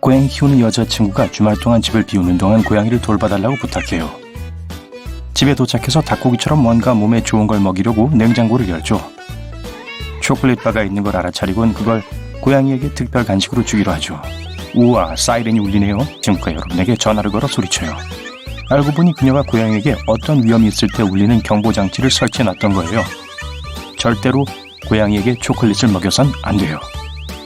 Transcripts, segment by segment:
고양이 키우는 여자친구가 주말 동안 집을 비우는 동안 고양이를 돌봐달라고 부탁해요. 집에 도착해서 닭고기처럼 뭔가 몸에 좋은 걸 먹이려고 냉장고를 열죠. 초콜릿 바가 있는 걸 알아차리곤 그걸 고양이에게 특별 간식으로 주기로 하죠. 우와, 사이렌이 울리네요. 친구가 여러분에게 전화를 걸어 소리쳐요. 알고 보니 그녀가 고양이에게 어떤 위험이 있을 때 울리는 경보 장치를 설치해 놨던 거예요. 절대로 고양이에게 초콜릿을 먹여선 안 돼요.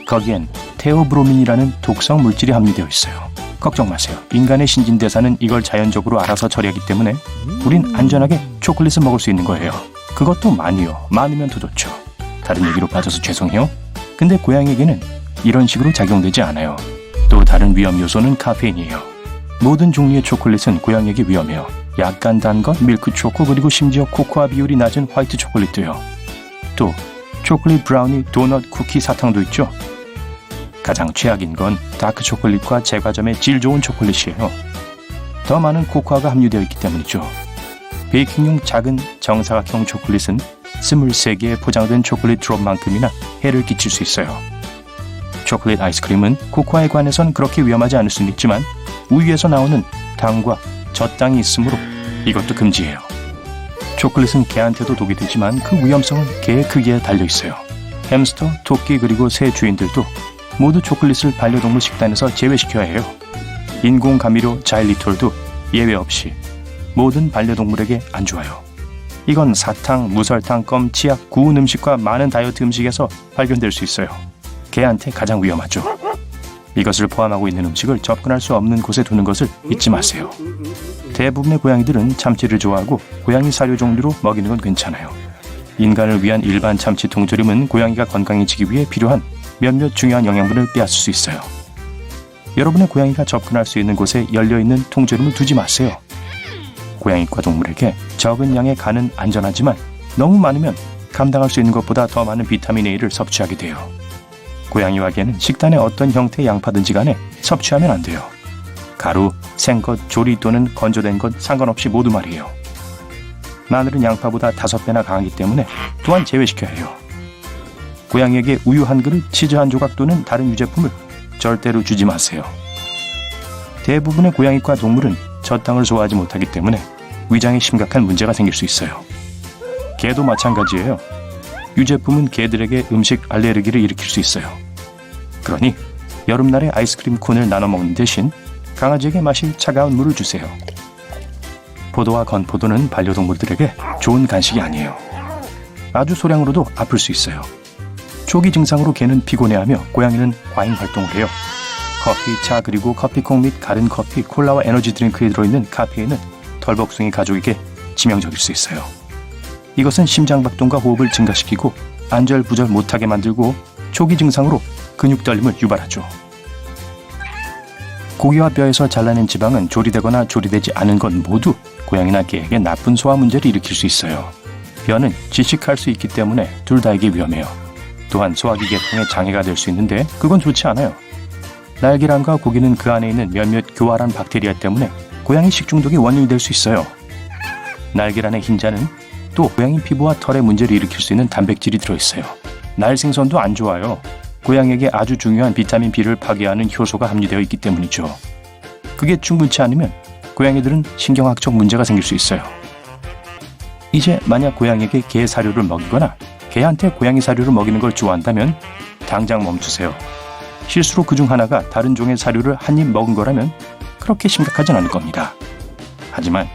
거기엔 테오브로민이라는 독성 물질이 함유되어 있어요. 걱정 마세요. 인간의 신진대사는 이걸 자연적으로 알아서 처리하기 때문에 우린 안전하게 초콜릿을 먹을 수 있는 거예요. 그것도 많이요. 많으면 더 좋죠. 다른 얘기로 빠져서 죄송해요. 근데 고양이에게는 이런 식으로 작용되지 않아요. 또 다른 위험 요소는 카페인이에요. 모든 종류의 초콜릿은 고양이에게 위험해요. 약간 단 것, 밀크 초코, 그리고 심지어 코코아 비율이 낮은 화이트 초콜릿도요. 또 초콜릿 브라우니, 도넛, 쿠키, 사탕도 있죠. 가장 최악인 건 다크 초콜릿과 제과점의 질 좋은 초콜릿이에요. 더 많은 코코아가 함유되어 있기 때문이죠. 베이킹용 작은 정사각형 초콜릿은 23개의 포장된 초콜릿 드롭만큼이나 해를 끼칠 수 있어요. 초콜릿 아이스크림은 코코아에 관해선 그렇게 위험하지 않을 수는 있지만 우유에서 나오는 당과 젖당이 있으므로 이것도 금지해요. 초콜릿은 개한테도 독이 되지만 그 위험성은 개의 크기에 달려 있어요. 햄스터, 토끼 그리고 새 주인들도 모두 초콜릿을 반려동물 식단에서 제외시켜야 해요. 인공 감미료 자일리톨도 예외 없이 모든 반려동물에게 안 좋아요. 이건 사탕, 무설탕, 껌, 치약, 구운 음식과 많은 다이어트 음식에서 발견될 수 있어요. 개한테 가장 위험하죠. 이것을 포함하고 있는 음식을 접근할 수 없는 곳에 두는 것을 잊지 마세요. 대부분의 고양이들은 참치를 좋아하고 고양이 사료 종류로 먹이는 건 괜찮아요. 인간을 위한 일반 참치 통조림은 고양이가 건강해지기 위해 필요한 몇몇 중요한 영양분을 빼앗을 수 있어요. 여러분의 고양이가 접근할 수 있는 곳에 열려있는 통조림을 두지 마세요. 고양이과 동물에게 적은 양의 간은 안전하지만 너무 많으면 감당할 수 있는 것보다 더 많은 비타민 A를 섭취하게 돼요. 고양이와 개는 식단의 어떤 형태의 양파든지 간에 섭취하면 안 돼요. 가루, 생것, 조리 또는 건조된 것 상관없이 모두 말이에요. 마늘은 양파보다 다섯 배나 강하기 때문에 또한 제외시켜야 해요. 고양이에게 우유 한 그릇, 치즈 한 조각 또는 다른 유제품을 절대로 주지 마세요. 대부분의 고양이과 동물은 젖당을 좋아하지 못하기 때문에 위장에 심각한 문제가 생길 수 있어요. 개도 마찬가지예요. 유제품은 개들에게 음식 알레르기를 일으킬 수 있어요. 그러니 여름날에 아이스크림 콘을 나눠 먹는 대신 강아지에게 마실 차가운 물을 주세요. 포도와 건포도는 반려동물들에게 좋은 간식이 아니에요. 아주 소량으로도 아플 수 있어요. 초기 증상으로 개는 피곤해하며 고양이는 과잉 활동을 해요. 커피, 차 그리고 커피콩 및 가른 커피, 콜라와 에너지 드링크에 들어있는 카페인은 털복숭이 가족에게 치명적일 수 있어요. 이것은 심장박동과 호흡을 증가시키고 안절부절 못하게 만들고 초기 증상으로 근육 떨림을 유발하죠. 고기와 뼈에서 잘라낸 지방은 조리되거나 조리되지 않은 건 모두 고양이나 개에게 나쁜 소화 문제를 일으킬 수 있어요. 뼈는 지식할 수 있기 때문에 둘 다에게 위험해요. 또한 소화기 계통에 장애가 될 수 있는데 그건 좋지 않아요. 날계란과 고기는 그 안에 있는 몇몇 교활한 박테리아 때문에 고양이 식중독의 원인이 될 수 있어요. 날계란의 흰자는 또 고양이 피부와 털에 문제를 일으킬 수 있는 단백질이 들어있어요. 날 생선도 안 좋아요. 고양이에게 아주 중요한 비타민 B를 파괴하는 효소가 함유되어 있기 때문이죠. 그게 충분치 않으면 고양이들은 신경학적 문제가 생길 수 있어요. 이제 만약 고양이에게 개 사료를 먹이거나 개한테 고양이 사료를 먹이는 걸 좋아한다면 당장 멈추세요. 실수로 그 중 하나가 다른 종의 사료를 한 입 먹은 거라면 그렇게 심각하진 않을 겁니다. 하지만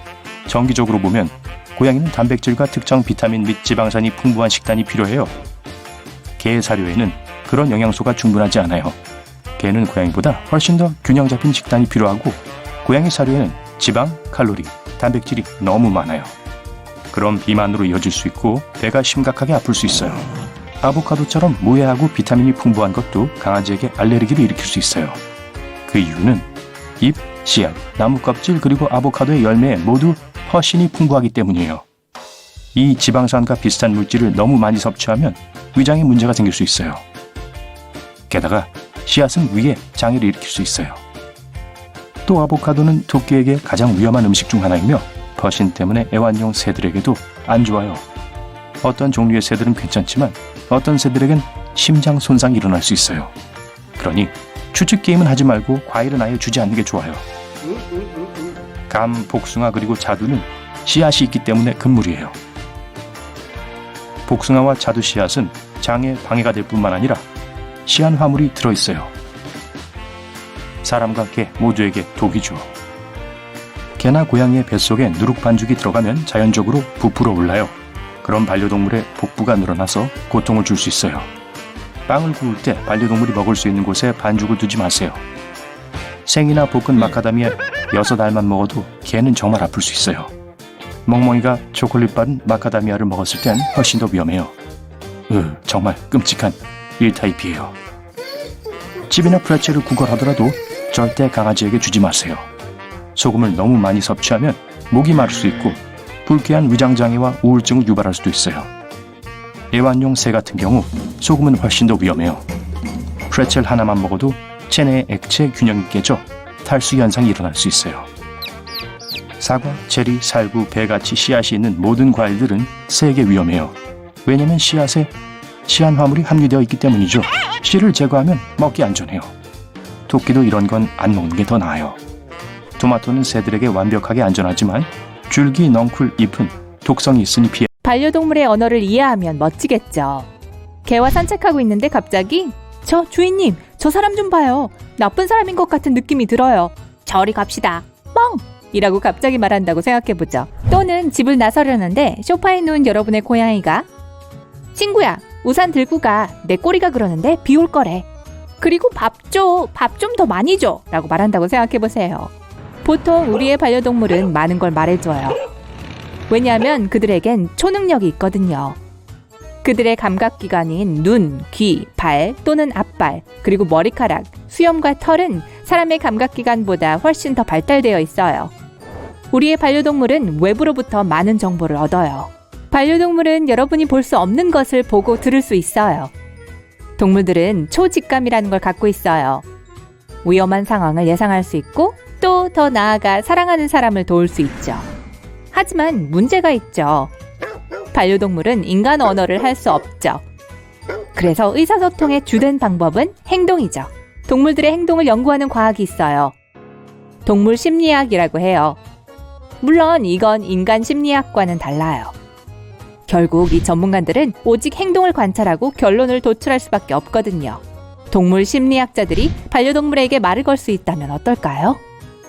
정기적으로 보면 고양이는 단백질과 특정 비타민 및 지방산이 풍부한 식단이 필요해요. 개 사료에는 그런 영양소가 충분하지 않아요. 개는 고양이보다 훨씬 더 균형 잡힌 식단이 필요하고 고양이 사료에는 지방, 칼로리, 단백질이 너무 많아요. 그럼 비만으로 이어질 수 있고 배가 심각하게 아플 수 있어요. 아보카도처럼 무해하고 비타민이 풍부한 것도 강아지에게 알레르기를 일으킬 수 있어요. 그 이유는 잎, 씨앗, 나무 껍질 그리고 아보카도의 열매에 모두 퍼신이 풍부하기 때문이에요. 이 지방산과 비슷한 물질을 너무 많이 섭취하면 위장에 문제가 생길 수 있어요. 게다가 씨앗은 위에 장애를 일으킬 수 있어요. 또 아보카도는 토끼에게 가장 위험한 음식 중 하나이며 퍼신 때문에 애완용 새들에게도 안 좋아요. 어떤 종류의 새들은 괜찮지만 어떤 새들에겐 심장 손상이 일어날 수 있어요. 그러니 추측 게임은 하지 말고 과일은 아예 주지 않는 게 좋아요. 감, 복숭아 그리고 자두는 씨앗이 있기 때문에 금물이에요. 복숭아와 자두 씨앗은 장에 방해가 될 뿐만 아니라 씨앗 화물이 들어있어요. 사람과 개 모두에게 독이죠. 개나 고양이의 뱃속에 누룩 반죽이 들어가면 자연적으로 부풀어 올라요. 그런 반려동물의 복부가 늘어나서 고통을 줄 수 있어요. 빵을 구울 때 반려동물이 먹을 수 있는 곳에 반죽을 두지 마세요. 생이나 볶은 마카다미아 여섯 알만 먹어도 개는 정말 아플 수 있어요. 멍멍이가 초콜릿 바른 마카다미아를 먹었을 땐 훨씬 더 위험해요. 으, 정말 끔찍한 1타입이에요. 칩이나 프레첼을 구걸하더라도 절대 강아지에게 주지 마세요. 소금을 너무 많이 섭취하면 목이 마를 수 있고 불쾌한 위장장애와 우울증을 유발할 수도 있어요. 애완용 새 같은 경우 소금은 훨씬 더 위험해요. 프레첼 하나만 먹어도 체내의 액체 균형이 깨져 탈수 현상이 일어날 수 있어요. 사과, 체리, 살구, 배같이 씨앗이 있는 모든 과일들은 새에게 위험해요. 왜냐면 씨앗에 씨앗 화물이 함유되어 있기 때문이죠. 씨를 제거하면 먹기 안전해요. 토끼도 이런 건 안 먹는 게 더 나아요. 토마토는 새들에게 완벽하게 안전하지만 줄기, 넝쿨, 잎은 독성이 있으니 피해. 반려동물의 언어를 이해하면 멋지겠죠. 개와 산책하고 있는데 갑자기 저 주인님, 저 사람 좀 봐요. 나쁜 사람인 것 같은 느낌이 들어요. 저리 갑시다. 뻥! 이라고 갑자기 말한다고 생각해보죠. 또는 집을 나서려는데 소파에 누운 여러분의 고양이가 친구야, 우산 들고 가. 내 꼬리가 그러는데 비 올 거래. 그리고 밥 줘. 밥 좀 더 많이 줘. 라고 말한다고 생각해보세요. 보통 우리의 반려동물은 많은 걸 말해줘요. 왜냐하면 그들에겐 초능력이 있거든요. 그들의 감각기관인 눈, 귀, 발 또는 앞발, 그리고 머리카락, 수염과 털은 사람의 감각기관보다 훨씬 더 발달되어 있어요. 우리의 반려동물은 외부로부터 많은 정보를 얻어요. 반려동물은 여러분이 볼 수 없는 것을 보고 들을 수 있어요. 동물들은 초직감이라는 걸 갖고 있어요. 위험한 상황을 예상할 수 있고 또 더 나아가 사랑하는 사람을 도울 수 있죠. 하지만 문제가 있죠. 반려동물은 인간 언어를 할 수 없죠. 그래서 의사소통의 주된 방법은 행동이죠. 동물들의 행동을 연구하는 과학이 있어요. 동물 심리학이라고 해요. 물론 이건 인간 심리학과는 달라요. 결국 이 전문가들은 오직 행동을 관찰하고 결론을 도출할 수밖에 없거든요. 동물 심리학자들이 반려동물에게 말을 걸 수 있다면 어떨까요?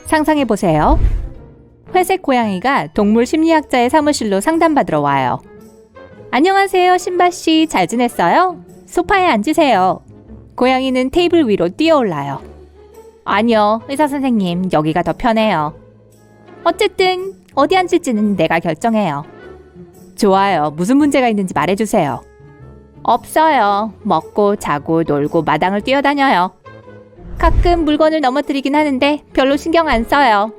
상상해 보세요. 회색 고양이가 동물 심리학자의 사무실로 상담받으러 와요. 안녕하세요, 신바 씨. 잘 지냈어요? 소파에 앉으세요. 고양이는 테이블 위로 뛰어올라요. 아니요, 의사 선생님. 여기가 더 편해요. 어쨌든 어디 앉을지는 내가 결정해요. 좋아요. 무슨 문제가 있는지 말해주세요. 없어요. 먹고 자고 놀고 마당을 뛰어다녀요. 가끔 물건을 넘어뜨리긴 하는데 별로 신경 안 써요.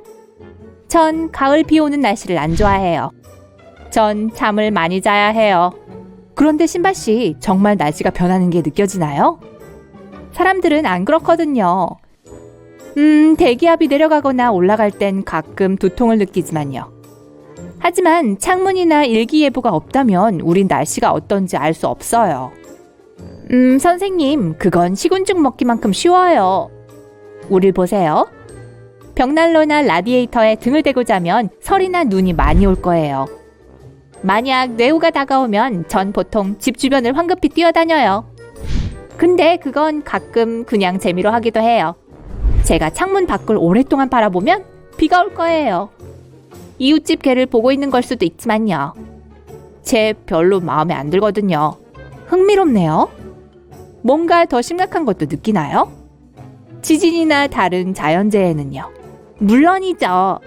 전 가을 비 오는 날씨를 안 좋아해요. 전 잠을 많이 자야 해요. 그런데 신바 씨, 정말 날씨가 변하는 게 느껴지나요? 사람들은 안 그렇거든요. 음, 대기압이 내려가거나 올라갈 땐 가끔 두통을 느끼지만요. 하지만 창문이나 일기예보가 없다면 우린 날씨가 어떤지 알 수 없어요. 음, 선생님, 그건 시군죽 먹기만큼 쉬워요. 우릴 보세요. 벽난로나 라디에이터에 등을 대고 자면 설이나 눈이 많이 올 거예요. 만약 뇌우가 다가오면 전 보통 집 주변을 황급히 뛰어다녀요. 근데 그건 가끔 그냥 재미로 하기도 해요. 제가 창문 밖을 오랫동안 바라보면 비가 올 거예요. 이웃집 개를 보고 있는 걸 수도 있지만요. 제 별로 마음에 안 들거든요. 흥미롭네요. 뭔가 더 심각한 것도 느끼나요? 지진이나 다른 자연재해는요? 물론이죠.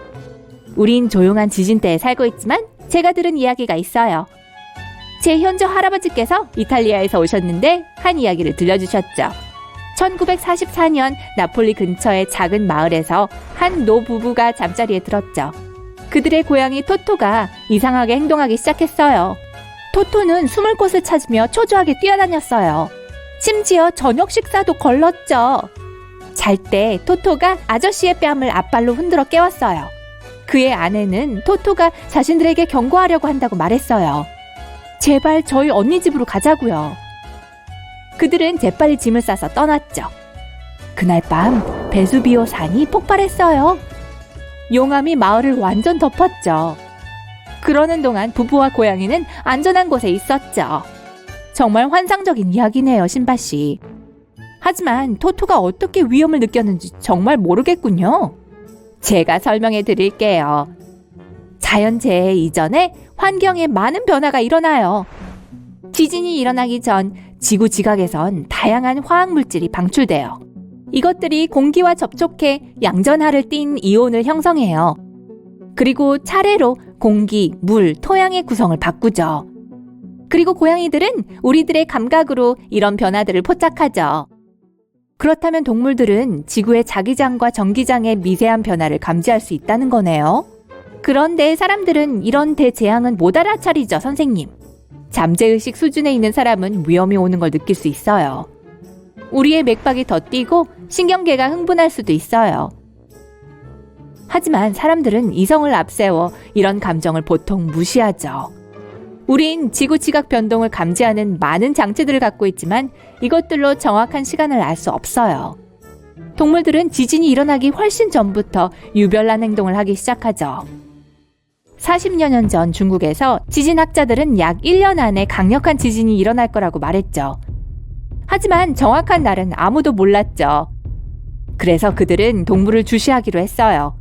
우린 조용한 지진대에 살고 있지만 제가 들은 이야기가 있어요. 제 현저 할아버지께서 이탈리아에서 오셨는데 한 이야기를 들려주셨죠. 1944년 나폴리 근처의 작은 마을에서 한 노부부가 잠자리에 들었죠. 그들의 고양이 토토가 이상하게 행동하기 시작했어요. 토토는 숨을 곳을 찾으며 초조하게 뛰어다녔어요. 심지어 저녁 식사도 걸렀죠. 잘 때 토토가 아저씨의 뺨을 앞발로 흔들어 깨웠어요. 그의 아내는 토토가 자신들에게 경고하려고 한다고 말했어요. 제발 저희 언니 집으로 가자고요. 그들은 재빨리 짐을 싸서 떠났죠. 그날 밤 베수비오 산이 폭발했어요. 용암이 마을을 완전 덮었죠. 그러는 동안 부부와 고양이는 안전한 곳에 있었죠. 정말 환상적인 이야기네요, 신바 씨. 하지만 토토가 어떻게 위험을 느꼈는지 정말 모르겠군요. 제가 설명해 드릴게요. 자연재해 이전에 환경에 많은 변화가 일어나요. 지진이 일어나기 전 지구 지각에선 다양한 화학 물질이 방출돼요. 이것들이 공기와 접촉해 양전하를 띤 이온을 형성해요. 그리고 차례로 공기, 물, 토양의 구성을 바꾸죠. 그리고 고양이들은 우리들의 감각으로 이런 변화들을 포착하죠. 그렇다면 동물들은 지구의 자기장과 전기장의 미세한 변화를 감지할 수 있다는 거네요. 그런데 사람들은 이런 대재앙은 못 알아차리죠, 선생님. 잠재의식 수준에 있는 사람은 위험이 오는 걸 느낄 수 있어요. 우리의 맥박이 더 뛰고 신경계가 흥분할 수도 있어요. 하지만 사람들은 이성을 앞세워 이런 감정을 보통 무시하죠. 우린 지구 지각 변동을 감지하는 많은 장치들을 갖고 있지만 이것들로 정확한 시간을 알 수 없어요. 동물들은 지진이 일어나기 훨씬 전부터 유별난 행동을 하기 시작하죠. 40여 년 전 중국에서 지진학자들은 약 1년 안에 강력한 지진이 일어날 거라고 말했죠. 하지만 정확한 날은 아무도 몰랐죠. 그래서 그들은 동물을 주시하기로 했어요.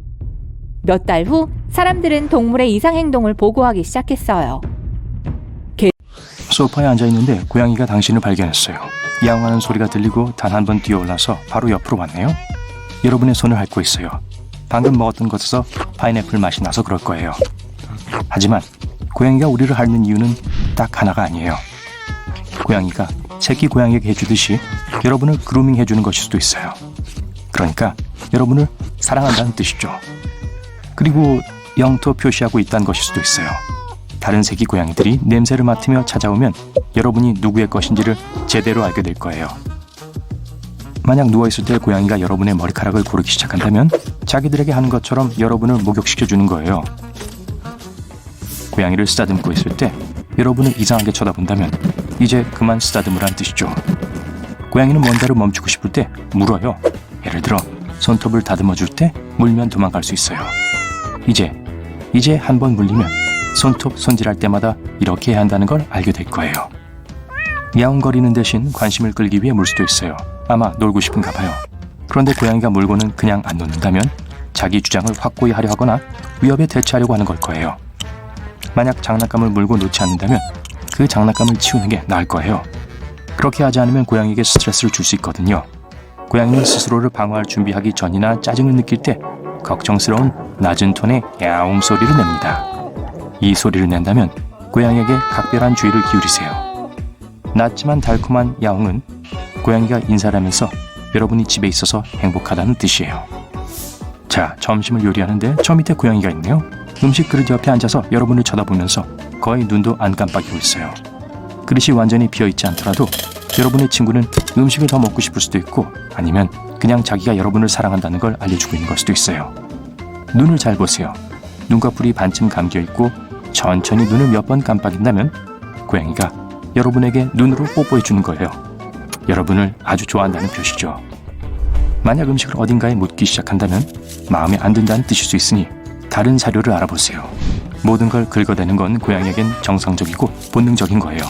몇 달 후 사람들은 동물의 이상 행동을 보고하기 시작했어요. 소파에 앉아 있는데 고양이가 당신을 발견했어요. 야옹하는 소리가 들리고 단 한 번 뛰어올라서 바로 옆으로 왔네요. 여러분의 손을 핥고 있어요. 방금 먹었던 것에서 파인애플 맛이 나서 그럴 거예요. 하지만 고양이가 우리를 핥는 이유는 딱 하나가 아니에요. 고양이가 새끼 고양이에게 해주듯이 여러분을 그루밍 해주는 것일 수도 있어요. 그러니까 여러분을 사랑한다는 뜻이죠. 그리고 영토 표시하고 있다는 것일 수도 있어요. 다른 새끼 고양이들이 냄새를 맡으며 찾아오면 여러분이 누구의 것인지를 제대로 알게 될 거예요. 만약 누워있을 때 고양이가 여러분의 머리카락을 고르기 시작한다면 자기들에게 하는 것처럼 여러분을 목욕시켜 주는 거예요. 고양이를 쓰다듬고 있을 때 여러분을 이상하게 쳐다본다면 이제 그만 쓰다듬으란 뜻이죠. 고양이는 뭔가를 멈추고 싶을 때 물어요. 예를 들어 손톱을 다듬어 줄 때 물면 도망갈 수 있어요. 이제 이제 한 번 물리면 손톱 손질할 때마다 이렇게 해야 한다는 걸 알게 될 거예요. 야옹거리는 대신 관심을 끌기 위해 물 수도 있어요. 아마 놀고 싶은가 봐요. 그런데 고양이가 물고는 그냥 안 놓는다면 자기 주장을 확고히 하려 하거나 위협에 대처하려고 하는 걸 거예요. 만약 장난감을 물고 놓지 않는다면 그 장난감을 치우는 게 나을 거예요. 그렇게 하지 않으면 고양이에게 스트레스를 줄 수 있거든요. 고양이는 스스로를 방어할 준비하기 전이나 짜증을 느낄 때 걱정스러운 낮은 톤의 야옹 소리를 냅니다. 이 소리를 낸다면 고양이에게 각별한 주의를 기울이세요. 낮지만 달콤한 야옹은 고양이가 인사를 하면서 여러분이 집에 있어서 행복하다는 뜻이에요. 자, 점심을 요리하는데 저 밑에 고양이가 있네요. 음식 그릇 옆에 앉아서 여러분을 쳐다보면서 거의 눈도 안 깜빡이고 있어요. 그릇이 완전히 비어 있지 않더라도 여러분의 친구는 음식을 더 먹고 싶을 수도 있고 아니면 그냥 자기가 여러분을 사랑한다는 걸 알려주고 있는 걸 수도 있어요. 눈을 잘 보세요. 눈꺼풀이 반쯤 감겨 있고 천천히 눈을 몇 번 깜빡인다면 고양이가 여러분에게 눈으로 뽀뽀해 주는 거예요. 여러분을 아주 좋아한다는 표시죠. 만약 음식을 어딘가에 묻기 시작한다면 마음에 안 든다는 뜻일 수 있으니 다른 사료를 알아보세요. 모든 걸 긁어대는 건 고양이에겐 정상적이고 본능적인 거예요.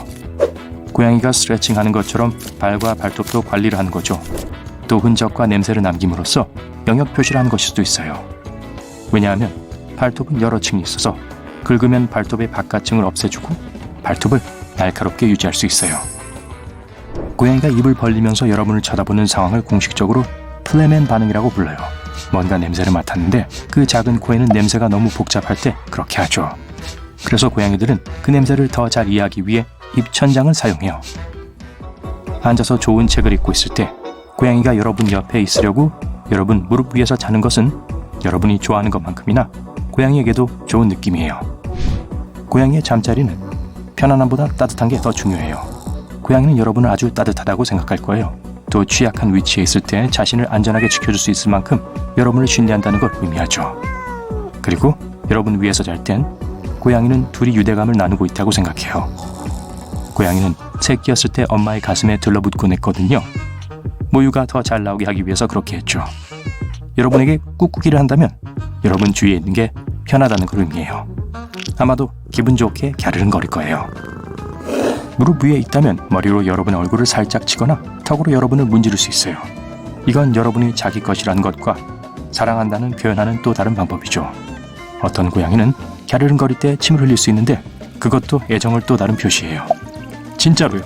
고양이가 스트레칭 하는 것처럼 발과 발톱도 관리를 하는 거죠. 또 흔적과 냄새를 남김으로써 영역 표시를 하는 것일 수도 있어요. 왜냐하면 발톱은 여러 층이 있어서 긁으면 발톱의 바깥층을 없애주고 발톱을 날카롭게 유지할 수 있어요. 고양이가 입을 벌리면서 여러분을 쳐다보는 상황을 공식적으로 플레멘 반응이라고 불러요. 뭔가 냄새를 맡았는데 그 작은 코에는 냄새가 너무 복잡할 때 그렇게 하죠. 그래서 고양이들은 그 냄새를 더 잘 이해하기 위해 입천장을 사용해요. 앉아서 좋은 책을 읽고 있을 때 고양이가 여러분 옆에 있으려고 여러분 무릎 위에서 자는 것은 여러분이 좋아하는 것만큼이나 고양이에게도 좋은 느낌이에요. 고양이의 잠자리는 편안함보다 따뜻한 게 더 중요해요. 고양이는 여러분을 아주 따뜻하다고 생각할 거예요. 또 취약한 위치에 있을 때 자신을 안전하게 지켜줄 수 있을 만큼 여러분을 신뢰한다는 걸 의미하죠. 그리고 여러분 위에서 잘 땐 고양이는 둘이 유대감을 나누고 있다고 생각해요. 고양이는 새끼였을 때 엄마의 가슴에 들러붙곤 했거든요. 모유가 더 잘 나오게 하기 위해서 그렇게 했죠. 여러분에게 꾹꾹이를 한다면 여러분 주위에 있는 게 편하다는 걸 의미해요. 아마도 기분 좋게 갸르릉거릴 거예요. 무릎 위에 있다면 머리로 여러분의 얼굴을 살짝 치거나 턱으로 여러분을 문지를 수 있어요. 이건 여러분이 자기 것이라는 것과 사랑한다는 표현하는 또 다른 방법이죠. 어떤 고양이는 갸르릉거릴 때 침을 흘릴 수 있는데 그것도 애정을 또 다른 표시예요. 진짜로요.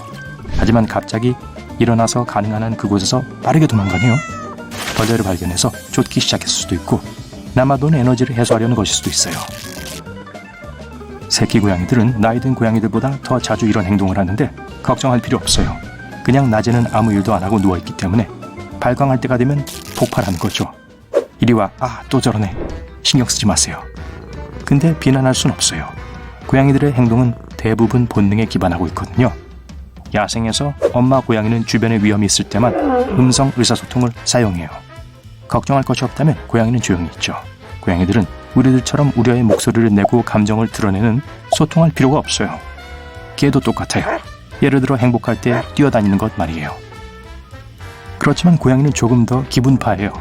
하지만 갑자기 일어나서 가능한 한 그곳에서 빠르게 도망가네요. 벌레를 발견해서 쫓기 시작했을 수도 있고 남아돈 에너지를 해소하려는 것일 수도 있어요. 새끼 고양이들은 나이 든 고양이들보다 더 자주 이런 행동을 하는데 걱정할 필요 없어요. 그냥 낮에는 아무 일도 안 하고 누워 있기 때문에 발광할 때가 되면 폭발하는 거죠. 이리 와, 아, 또 저러네. 신경 쓰지 마세요. 근데 비난할 순 없어요. 고양이들의 행동은 대부분 본능에 기반하고 있거든요. 야생에서 엄마 고양이는 주변에 위험이 있을 때만 음성 의사소통을 사용해요. 걱정할 것이 없다면 고양이는 조용히 있죠. 고양이들은 우리들처럼 우려의 목소리를 내고 감정을 드러내는 소통할 필요가 없어요. 개도 똑같아요. 예를 들어 행복할 때 뛰어다니는 것 말이에요. 그렇지만 고양이는 조금 더 기분파예요.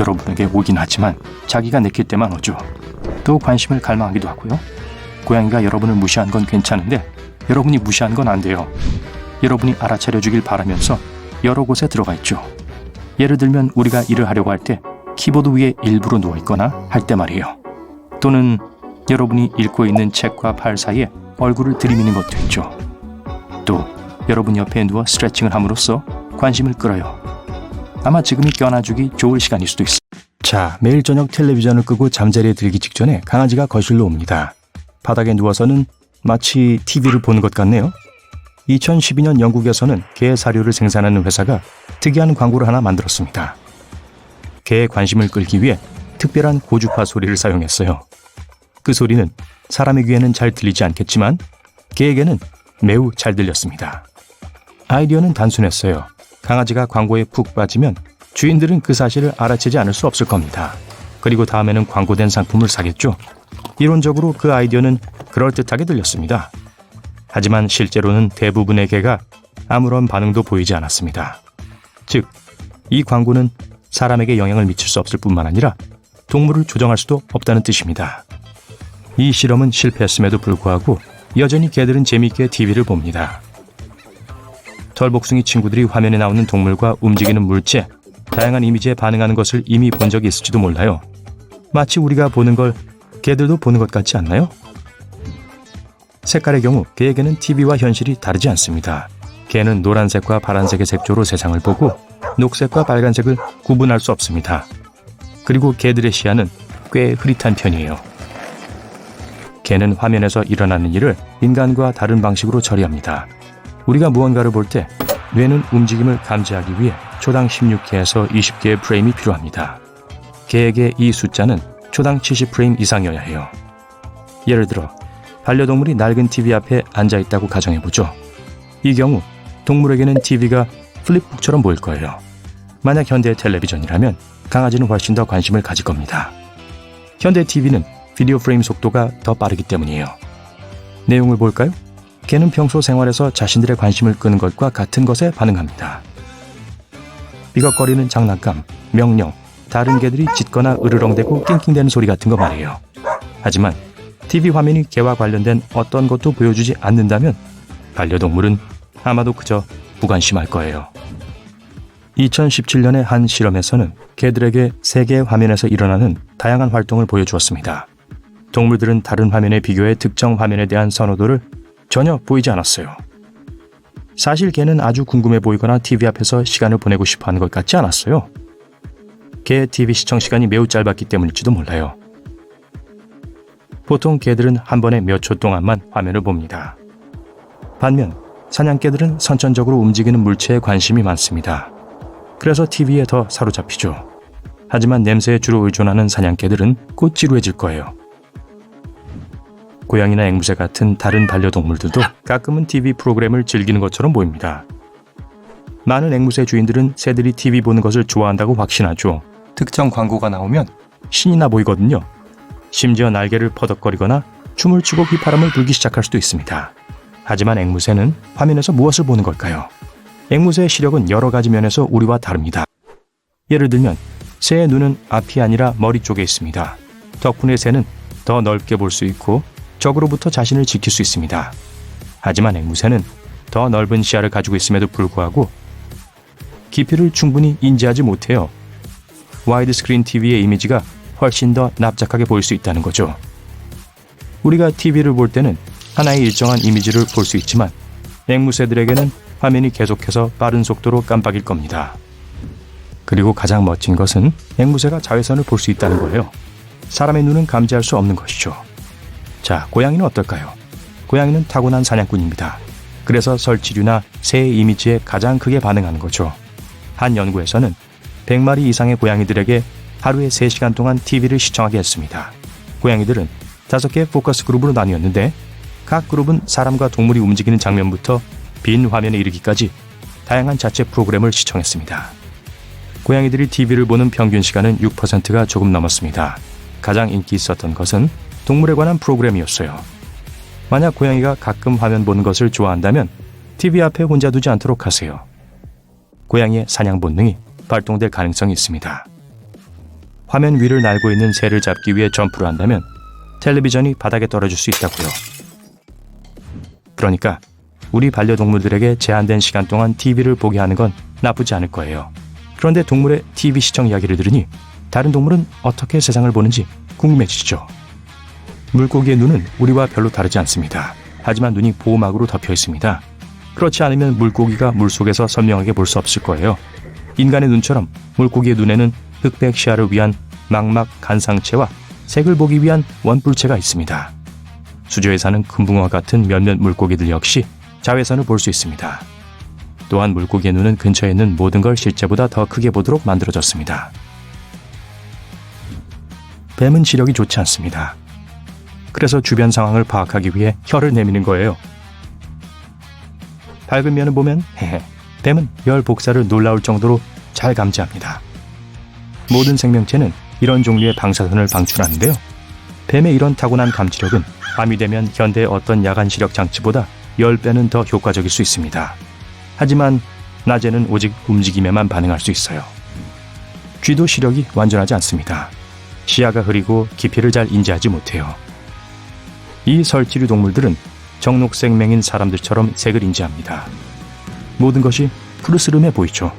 여러분에게 오긴 하지만 자기가 내킬 때만 오죠. 또 관심을 갈망하기도 하고요. 고양이가 여러분을 무시한 건 괜찮은데 여러분이 무시한 건 안 돼요. 여러분이 알아차려 주길 바라면서 여러 곳에 들어가 있죠. 예를 들면 우리가 일을 하려고 할 때 키보드 위에 일부러 누워 있거나 할 때 말이에요. 또는 여러분이 읽고 있는 책과 팔 사이에 얼굴을 들이미는 것도 있죠. 또 여러분 옆에 누워 스트레칭을 함으로써 관심을 끌어요. 아마 지금이 껴안아주기 좋을 시간일 수도 있어. 자, 매일 저녁 텔레비전을 끄고 잠자리에 들기 직전에 강아지가 거실로 옵니다. 바닥에 누워서는 마치 TV를 보는 것 같네요. 2012년 영국에서는 개 사료를 생산하는 회사가 특이한 광고를 하나 만들었습니다. 개의 관심을 끌기 위해 특별한 고주파 소리를 사용했어요. 그 소리는 사람의 귀에는 잘 들리지 않겠지만 개에게는 매우 잘 들렸습니다. 아이디어는 단순했어요. 강아지가 광고에 푹 빠지면 주인들은 그 사실을 알아채지 않을 수 없을 겁니다. 그리고 다음에는 광고된 상품을 사겠죠. 이론적으로 그 아이디어는 그럴듯하게 들렸습니다. 하지만 실제로는 대부분의 개가 아무런 반응도 보이지 않았습니다. 즉, 이 광고는 사람에게 영향을 미칠 수 없을 뿐만 아니라 동물을 조정할 수도 없다는 뜻입니다. 이 실험은 실패했음에도 불구하고 여전히 개들은 재미있게 TV를 봅니다. 털복숭이 친구들이 화면에 나오는 동물과 움직이는 물체, 다양한 이미지에 반응하는 것을 이미 본 적이 있을지도 몰라요. 마치 우리가 보는 걸 개들도 보는 것 같지 않나요? 색깔의 경우 개에게는 TV와 현실이 다르지 않습니다. 개는 노란색과 파란색의 색조로 세상을 보고 녹색과 빨간색을 구분할 수 없습니다. 그리고 개들의 시야는 꽤 흐릿한 편이에요. 개는 화면에서 일어나는 일을 인간과 다른 방식으로 처리합니다. 우리가 무언가를 볼 때 뇌는 움직임을 감지하기 위해 초당 16개에서 20개의 프레임이 필요합니다. 개에게 이 숫자는 초당 70프레임 이상이어야 해요. 예를 들어 반려동물이 낡은 TV 앞에 앉아 있다고 가정해 보죠. 이 경우 동물에게는 TV가 플립북처럼 보일 거예요. 만약 현대 텔레비전이라면 강아지는 훨씬 더 관심을 가질 겁니다. 현대 TV는 비디오 프레임 속도가 더 빠르기 때문이에요. 내용을 볼까요? 개는 평소 생활에서 자신들의 관심을 끄는 것과 같은 것에 반응합니다. 삐걱거리는 장난감, 명령, 다른 개들이 짖거나 으르렁대고 낑낑대는 소리 같은 거 말이에요. 하지만 TV 화면이 개와 관련된 어떤 것도 보여주지 않는다면 반려동물은 아마도 그저 무관심할 거예요. 2017년의 한 실험에서는 개들에게 세 개의 화면에서 일어나는 다양한 활동을 보여주었습니다. 동물들은 다른 화면에 비교해 특정 화면에 대한 선호도를 전혀 보이지 않았어요. 사실 개는 아주 궁금해 보이거나 TV 앞에서 시간을 보내고 싶어 하는 것 같지 않았어요. 개의 TV 시청 시간이 매우 짧았기 때문일지도 몰라요. 보통 개들은 한 번에 몇 초 동안만 화면을 봅니다. 반면 사냥개들은 선천적으로 움직이는 물체에 관심이 많습니다. 그래서 TV에 더 사로잡히죠. 하지만 냄새에 주로 의존하는 사냥개들은 곧 지루해질 거예요. 고양이나 앵무새 같은 다른 반려동물들도 가끔은 TV 프로그램을 즐기는 것처럼 보입니다. 많은 앵무새 주인들은 새들이 TV 보는 것을 좋아한다고 확신하죠. 특정 광고가 나오면 신이 나 보이거든요. 심지어 날개를 퍼덕거리거나 춤을 추고 휘파람을 불기 시작할 수도 있습니다. 하지만 앵무새는 화면에서 무엇을 보는 걸까요? 앵무새의 시력은 여러 가지 면에서 우리와 다릅니다. 예를 들면 새의 눈은 앞이 아니라 머리 쪽에 있습니다. 덕분에 새는 더 넓게 볼 수 있고 적으로부터 자신을 지킬 수 있습니다. 하지만 앵무새는 더 넓은 시야를 가지고 있음에도 불구하고 깊이를 충분히 인지하지 못해요. 와이드 스크린 TV의 이미지가 훨씬 더 납작하게 보일 수 있다는 거죠. 우리가 TV를 볼 때는 하나의 일정한 이미지를 볼 수 있지만 앵무새들에게는 화면이 계속해서 빠른 속도로 깜빡일 겁니다. 그리고 가장 멋진 것은 앵무새가 자외선을 볼 수 있다는 거예요. 사람의 눈은 감지할 수 없는 것이죠. 자, 고양이는 어떨까요? 고양이는 타고난 사냥꾼입니다. 그래서 설치류나 새의 이미지에 가장 크게 반응하는 거죠. 한 연구에서는 100마리 이상의 고양이들에게 하루에 3시간 동안 TV를 시청하게 했습니다. 고양이들은 5개의 포커스 그룹으로 나뉘었는데 각 그룹은 사람과 동물이 움직이는 장면부터 빈 화면에 이르기까지 다양한 자체 프로그램을 시청했습니다. 고양이들이 TV를 보는 평균 시간은 6%가 조금 넘었습니다. 가장 인기 있었던 것은 동물에 관한 프로그램이었어요. 만약 고양이가 가끔 화면 보는 것을 좋아한다면 TV 앞에 혼자 두지 않도록 하세요. 고양이의 사냥 본능이 발동될 가능성이 있습니다. 화면 위를 날고 있는 새를 잡기 위해 점프를 한다면 텔레비전이 바닥에 떨어질 수 있다고요. 그러니까 우리 반려동물들에게 제한된 시간 동안 TV를 보게 하는 건 나쁘지 않을 거예요. 그런데 동물의 TV 시청 이야기를 들으니 다른 동물은 어떻게 세상을 보는지 궁금해지죠. 물고기의 눈은 우리와 별로 다르지 않습니다. 하지만 눈이 보호막으로 덮여 있습니다. 그렇지 않으면 물고기가 물속에서 선명하게 볼 수 없을 거예요. 인간의 눈처럼 물고기의 눈에는 흑백 시야를 위한 망막 간상체와 색을 보기 위한 원뿔체가 있습니다. 수조에 사는 금붕어와 같은 몇몇 물고기들 역시 자외선을 볼 수 있습니다. 또한 물고기의 눈은 근처에 있는 모든 걸 실제보다 더 크게 보도록 만들어졌습니다. 뱀은 시력이 좋지 않습니다. 그래서 주변 상황을 파악하기 위해 혀를 내미는 거예요. 밝은 면을 보면 헤헤, 뱀은 열 복사를 놀라울 정도로 잘 감지합니다. 모든 생명체는 이런 종류의 방사선을 방출하는데요. 뱀의 이런 타고난 감지력은 밤이 되면 현대의 어떤 야간 시력 장치보다 10배는 더 효과적일 수 있습니다. 하지만 낮에는 오직 움직임에만 반응할 수 있어요. 쥐도 시력이 완전하지 않습니다. 시야가 흐리고 깊이를 잘 인지하지 못해요. 이 설치류 동물들은 정록생명인 사람들처럼 색을 인지합니다. 모든 것이 푸르스름해 보이죠.